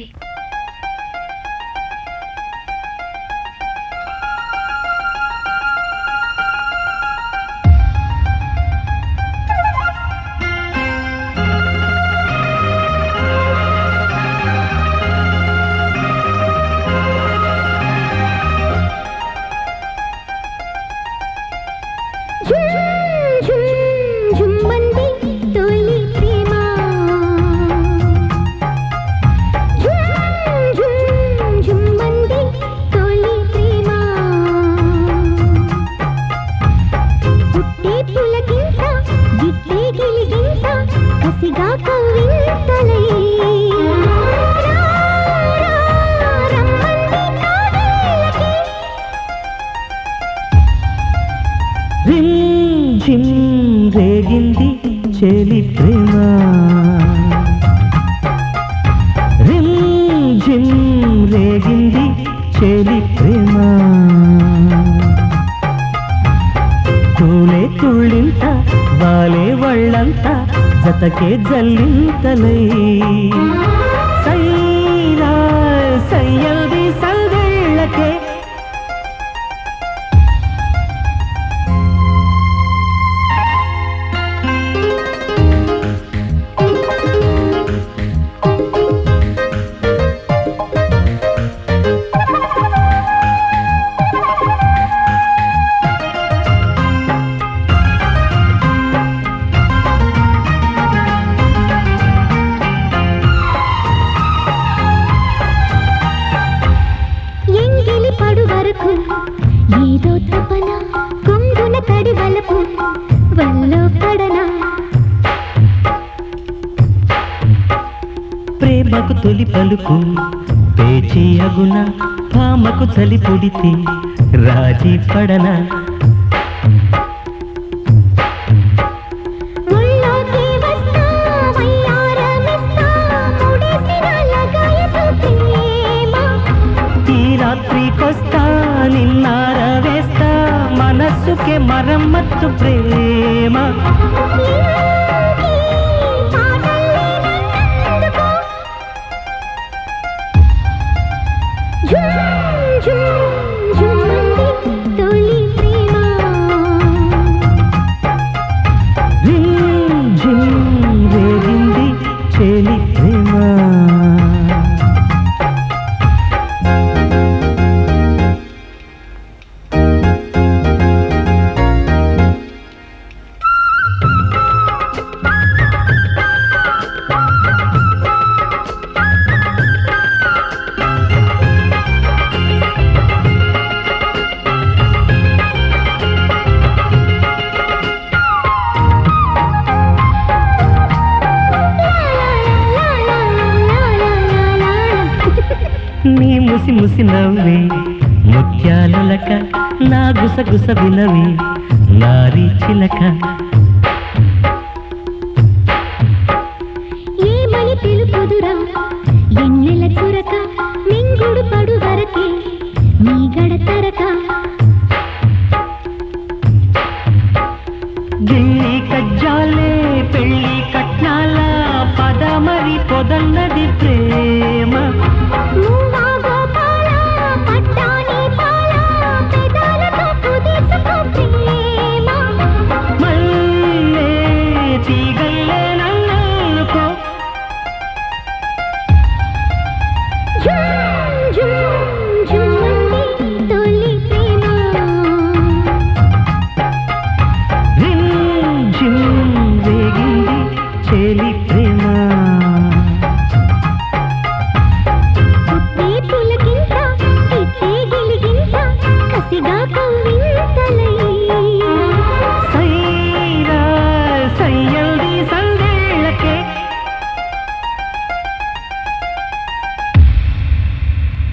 होंगे రేగింది చెలి ప్రేమ. రిమ్ జిమ్ రేగింది చెలి ప్రేమ. తూలే తుళ్ళింత వాలే వాళ్ళంతా జతకే జల్లింతలై. తడి వలపు వల్లో పడనా? ప్రేమకు తొలి పలుకు పేచి అగున భామకు చలి పొడితే రాజీ పడన? ఈ రాత్రికొస్తా నిన్నార వేస్తా మనస్సుకే మరమ్మత్తు ప్రేమ. ఇంకీ పాటల్లే నన్నందుకో నీ ముసి ముసి నవ్వే. ముత్యాలులక నా గుసగుస వినవే. నారీ చిలక